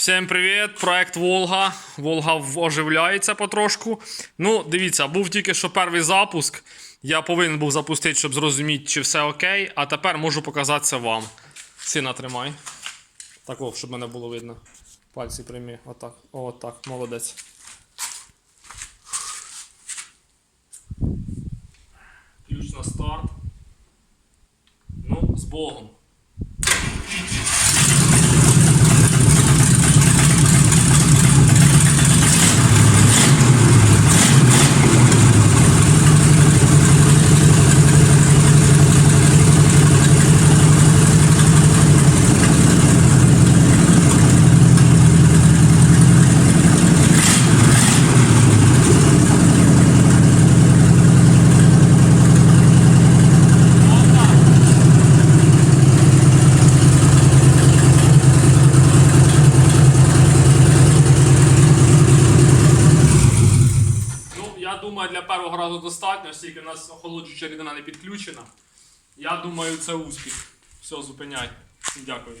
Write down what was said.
Всім привіт! Проект Волга. Волга оживляється потрошку. Ну, дивіться, був тільки що перший запуск. Я повинен був запустити, щоб зрозуміти, чи все окей. А тепер можу показати це вам. Сина тримай. Так, о, щоб мене було видно. Пальці прийми. Отак. О, отак. Молодець. Ключ на старт. Ну, з Богом. Ну, я думаю, для першого разу достатньо, оскільки у нас охолоджуюча рідина не підключена. Я думаю, це успіх. Все, зупиняй. Дякую.